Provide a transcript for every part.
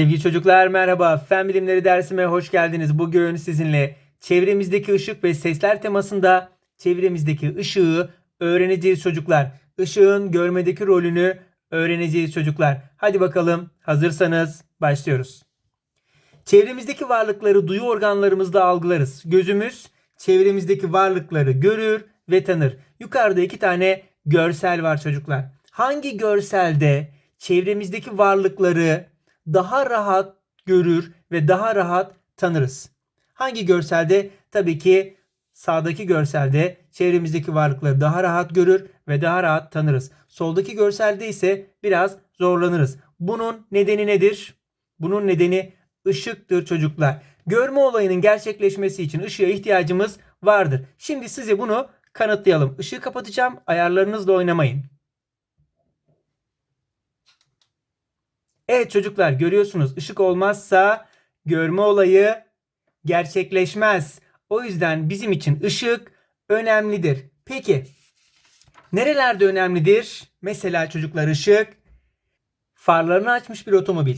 Sevgili çocuklar merhaba. Fen bilimleri dersime hoş geldiniz. Bugün sizinle çevremizdeki ışık ve sesler temasında çevremizdeki ışığı öğreneceğiz çocuklar. Işığın görmedeki rolünü öğreneceğiz çocuklar. Hadi bakalım hazırsanız başlıyoruz. Çevremizdeki varlıkları duyu organlarımızla algılarız. Gözümüz çevremizdeki varlıkları görür ve tanır. Yukarıda iki tane görsel var çocuklar. Hangi görselde çevremizdeki varlıkları daha rahat görür ve daha rahat tanırız? Hangi görselde? Tabii ki sağdaki görselde çevremizdeki varlıkları daha rahat görür ve daha rahat tanırız. Soldaki görselde ise biraz zorlanırız. Bunun nedeni nedir? Bunun nedeni ışıktır çocuklar. Görme olayının gerçekleşmesi için ışığa ihtiyacımız vardır. Şimdi size bunu kanıtlayalım. Işığı kapatacağım. Ayarlarınızla oynamayın. Evet çocuklar görüyorsunuz ışık olmazsa görme olayı gerçekleşmez. O yüzden bizim için ışık önemlidir. Peki nerelerde önemlidir? Mesela çocuklar ışık farlarını açmış bir otomobil.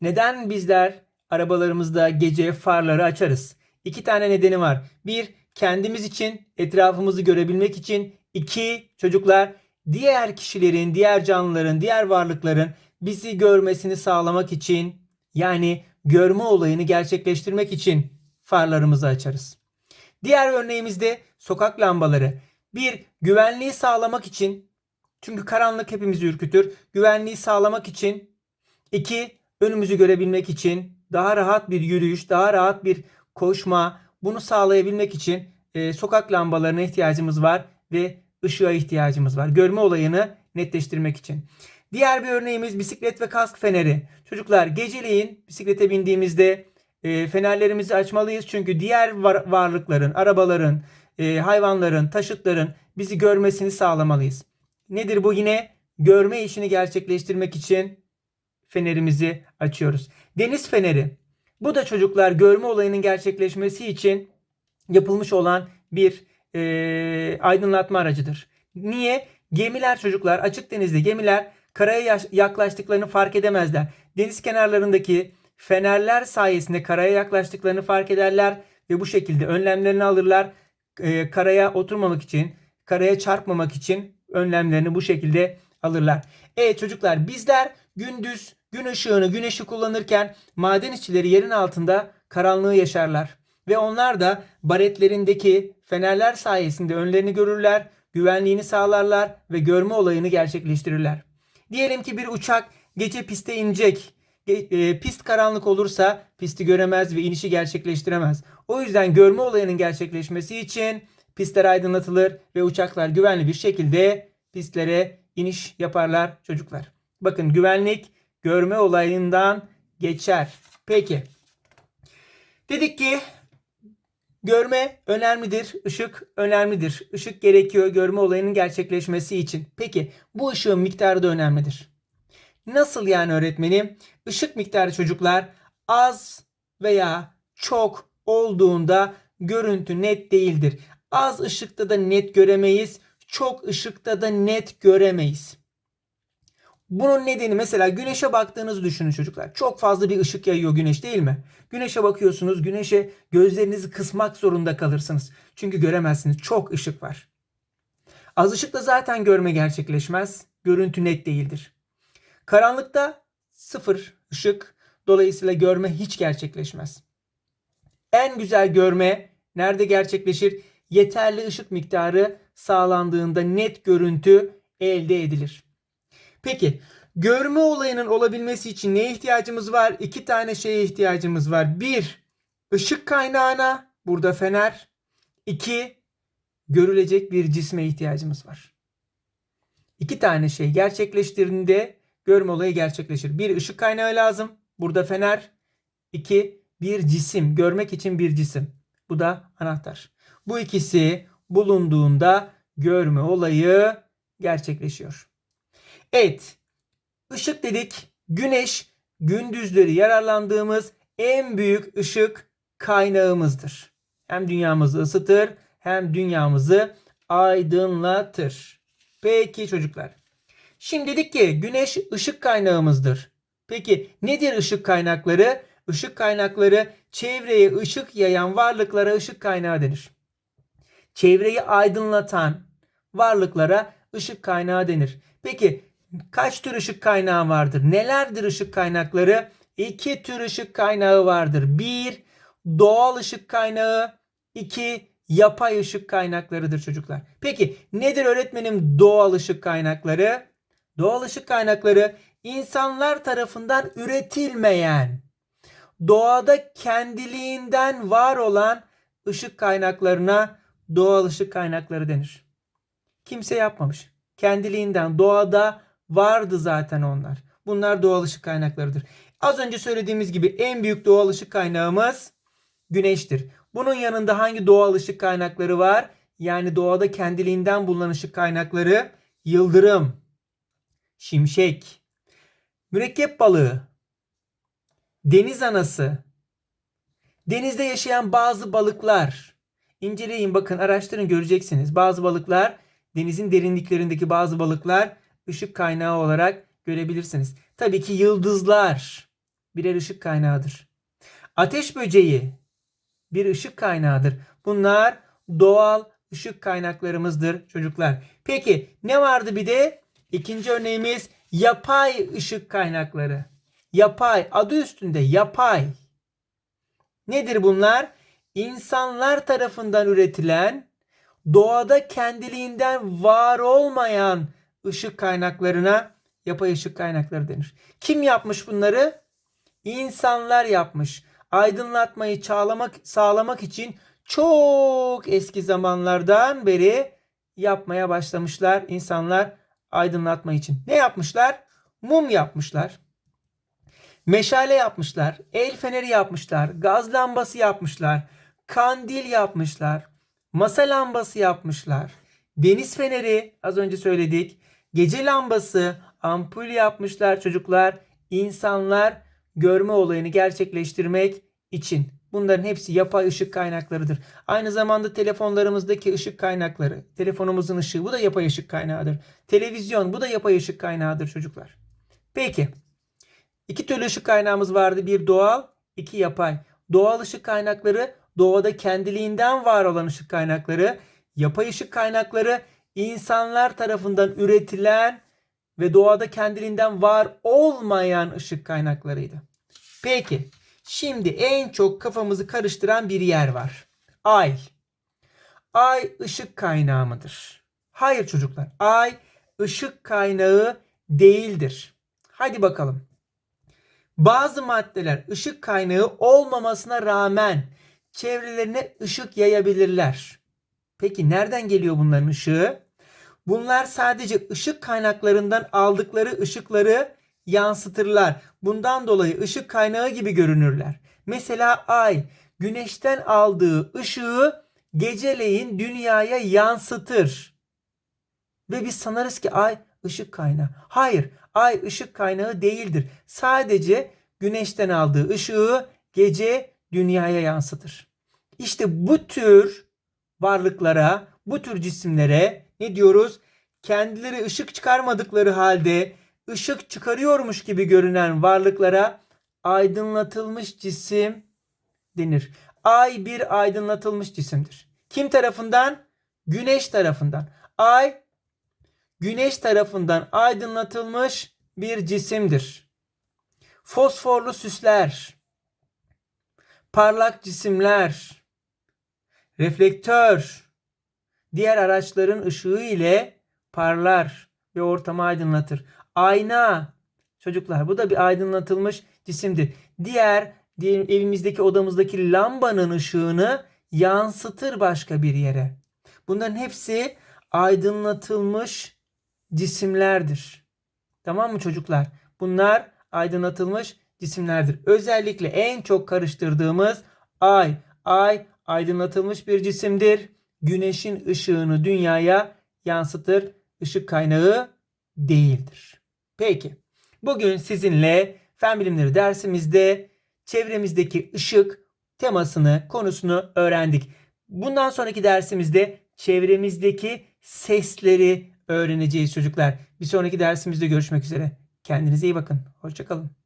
Neden bizler arabalarımızda gece farları açarız? İki tane nedeni var. Bir, kendimiz için, etrafımızı görebilmek için. İki, çocuklar diğer kişilerin, diğer canlıların, diğer varlıkların bizi görmesini sağlamak için yani görme olayını gerçekleştirmek için farlarımızı açarız. Diğer örneğimizde sokak lambaları. Bir, güvenliği sağlamak için çünkü karanlık hepimizi ürkütür. Güvenliği sağlamak için. iki önümüzü görebilmek için. Daha rahat bir yürüyüş, daha rahat bir koşma. Bunu sağlayabilmek için e, sokak lambalarına ihtiyacımız var ve ışığa ihtiyacımız var. Görme olayını netleştirmek için. Diğer bir örneğimiz bisiklet ve kask feneri. Çocuklar geceleyin bisiklete bindiğimizde e, fenerlerimizi açmalıyız. Çünkü diğer var- varlıkların, arabaların, e, hayvanların, taşıtların bizi görmesini sağlamalıyız. Nedir bu yine? Görme işini gerçekleştirmek için fenerimizi açıyoruz. Deniz feneri. Bu da çocuklar görme olayının gerçekleşmesi için yapılmış olan bir e, aydınlatma aracıdır. Niye? Gemiler çocuklar açık denizde gemiler karaya yaklaştıklarını fark edemezler. Deniz kenarlarındaki fenerler sayesinde karaya yaklaştıklarını fark ederler ve bu şekilde önlemlerini alırlar. E, karaya oturmamak için, karaya çarpmamak için önlemlerini bu şekilde alırlar. Evet çocuklar bizler gündüz gün ışığını, güneşi kullanırken maden işçileri yerin altında karanlığı yaşarlar. Ve onlar da baretlerindeki fenerler sayesinde önlerini görürler, güvenliğini sağlarlar ve görme olayını gerçekleştirirler. Diyelim ki bir uçak gece piste inecek. E, Pist karanlık olursa pisti göremez ve inişi gerçekleştiremez. O yüzden görme olayının gerçekleşmesi için pistler aydınlatılır ve uçaklar güvenli bir şekilde pistlere iniş yaparlar çocuklar. Bakın güvenlik görme olayından geçer. Peki. Dedik ki görme önemlidir, ışık önemlidir. Işık gerekiyor görme olayının gerçekleşmesi için. Peki bu ışığın miktarı da önemlidir. Nasıl yani öğretmenim? Işık miktarı çocuklar az veya çok olduğunda görüntü net değildir. Az ışıkta da net göremeyiz, çok ışıkta da net göremeyiz. Bunun nedeni mesela güneşe baktığınızı düşünün çocuklar. Çok fazla bir ışık yayıyor güneş değil mi? Güneşe bakıyorsunuz, güneşe gözlerinizi kısmak zorunda kalırsınız. Çünkü göremezsiniz. Çok ışık var. Az ışıkta zaten görme gerçekleşmez. Görüntü net değildir. Karanlıkta sıfır ışık. Dolayısıyla görme hiç gerçekleşmez. En güzel görme nerede gerçekleşir? Yeterli ışık miktarı sağlandığında net görüntü elde edilir. Peki görme olayının olabilmesi için neye ihtiyacımız var? İki tane şeye ihtiyacımız var. Bir, ışık kaynağına burada fener. İki, görülecek bir cisme ihtiyacımız var. İki tane şey gerçekleştiğinde görme olayı gerçekleşir. Bir ışık kaynağı lazım. Burada fener. İki bir cisim. Görmek için bir cisim. Bu da anahtar. Bu ikisi bulunduğunda görme olayı gerçekleşiyor. Evet. Işık dedik. Güneş gündüzleri yararlandığımız en büyük ışık kaynağımızdır. Hem dünyamızı ısıtır hem dünyamızı aydınlatır. Peki çocuklar. Şimdi dedik ki güneş ışık kaynağımızdır. Peki nedir ışık kaynakları? Işık kaynakları çevreye ışık yayan varlıklara ışık kaynağı denir. Çevreyi aydınlatan varlıklara ışık kaynağı denir. Peki kaç tür ışık kaynağı vardır? Nelerdir ışık kaynakları? İki tür ışık kaynağı vardır. Bir, doğal ışık kaynağı. iki yapay ışık kaynaklarıdır çocuklar. Peki nedir öğretmenim doğal ışık kaynakları? Doğal ışık kaynakları insanlar tarafından üretilmeyen, doğada kendiliğinden var olan ışık kaynaklarına doğal ışık kaynakları denir. Kimse yapmamış. Kendiliğinden doğada vardı zaten onlar. Bunlar doğal ışık kaynaklarıdır. Az önce söylediğimiz gibi en büyük doğal ışık kaynağımız güneştir. Bunun yanında hangi doğal ışık kaynakları var? Yani doğada kendiliğinden bulunan ışık kaynakları yıldırım, şimşek, mürekkep balığı, deniz anası, denizde yaşayan bazı balıklar. İnceleyin bakın araştırın göreceksiniz. Bazı balıklar denizin derinliklerindeki bazı balıklar ışık kaynağı olarak görebilirsiniz. Tabii ki yıldızlar birer ışık kaynağıdır. Ateş böceği bir ışık kaynağıdır. Bunlar doğal ışık kaynaklarımızdır çocuklar. Peki ne vardı bir de? İkinci örneğimiz yapay ışık kaynakları. Yapay adı üstünde yapay. Nedir bunlar? İnsanlar tarafından üretilen doğada kendiliğinden var olmayan ışık kaynaklarına yapay ışık kaynakları denir. Kim yapmış bunları? İnsanlar yapmış. Aydınlatmayı çağlamak, sağlamak için çok eski zamanlardan beri yapmaya başlamışlar insanlar aydınlatma için. Ne yapmışlar? Mum yapmışlar. Meşale yapmışlar. El feneri yapmışlar. Gaz lambası yapmışlar. Kandil yapmışlar. Masa lambası yapmışlar. Deniz feneri az önce söyledik. Gece lambası, ampul yapmışlar çocuklar. İnsanlar görme olayını gerçekleştirmek için. Bunların hepsi yapay ışık kaynaklarıdır. Aynı zamanda telefonlarımızdaki ışık kaynakları, telefonumuzun ışığı bu da yapay ışık kaynağıdır. Televizyon bu da yapay ışık kaynağıdır çocuklar. Peki. İki türlü ışık kaynağımız vardı. Bir doğal, iki yapay. Doğal ışık kaynakları doğada kendiliğinden var olan ışık kaynakları, yapay ışık kaynakları insanlar tarafından üretilen ve doğada kendiliğinden var olmayan ışık kaynaklarıydı. Peki şimdi en çok kafamızı karıştıran bir yer var. Ay. Ay ışık kaynağı mıdır? Hayır çocuklar. Ay ışık kaynağı değildir. Hadi bakalım. Bazı maddeler ışık kaynağı olmamasına rağmen çevrelerine ışık yayabilirler. Peki nereden geliyor bunların ışığı? Bunlar sadece ışık kaynaklarından aldıkları ışıkları yansıtırlar. Bundan dolayı ışık kaynağı gibi görünürler. Mesela ay güneşten aldığı ışığı geceleyin dünyaya yansıtır. Ve biz sanarız ki ay ışık kaynağı. Hayır, ay ışık kaynağı değildir. Sadece güneşten aldığı ışığı gece dünyaya yansıtır. İşte bu tür varlıklara, bu tür cisimlere ne diyoruz? Kendileri ışık çıkarmadıkları halde ışık çıkarıyormuş gibi görünen varlıklara aydınlatılmış cisim denir. Ay bir aydınlatılmış cisimdir. Kim tarafından? Güneş tarafından. Ay güneş tarafından aydınlatılmış bir cisimdir. Fosforlu süsler, parlak cisimler, reflektör, diğer araçların ışığı ile parlar ve ortamı aydınlatır. Ayna, çocuklar bu da bir aydınlatılmış cisimdir. Diğer diyelim evimizdeki odamızdaki lambanın ışığını yansıtır başka bir yere. Bunların hepsi aydınlatılmış cisimlerdir. Tamam mı çocuklar? Bunlar aydınlatılmış cisimlerdir. Özellikle en çok karıştırdığımız ay. Ay aydınlatılmış bir cisimdir. Güneşin ışığını dünyaya yansıtır. Işık kaynağı değildir. Peki. Bugün sizinle fen bilimleri dersimizde çevremizdeki ışık temasını, konusunu öğrendik. Bundan sonraki dersimizde çevremizdeki sesleri öğreneceğiz çocuklar. Bir sonraki dersimizde görüşmek üzere. Kendinize iyi bakın. Hoşçakalın.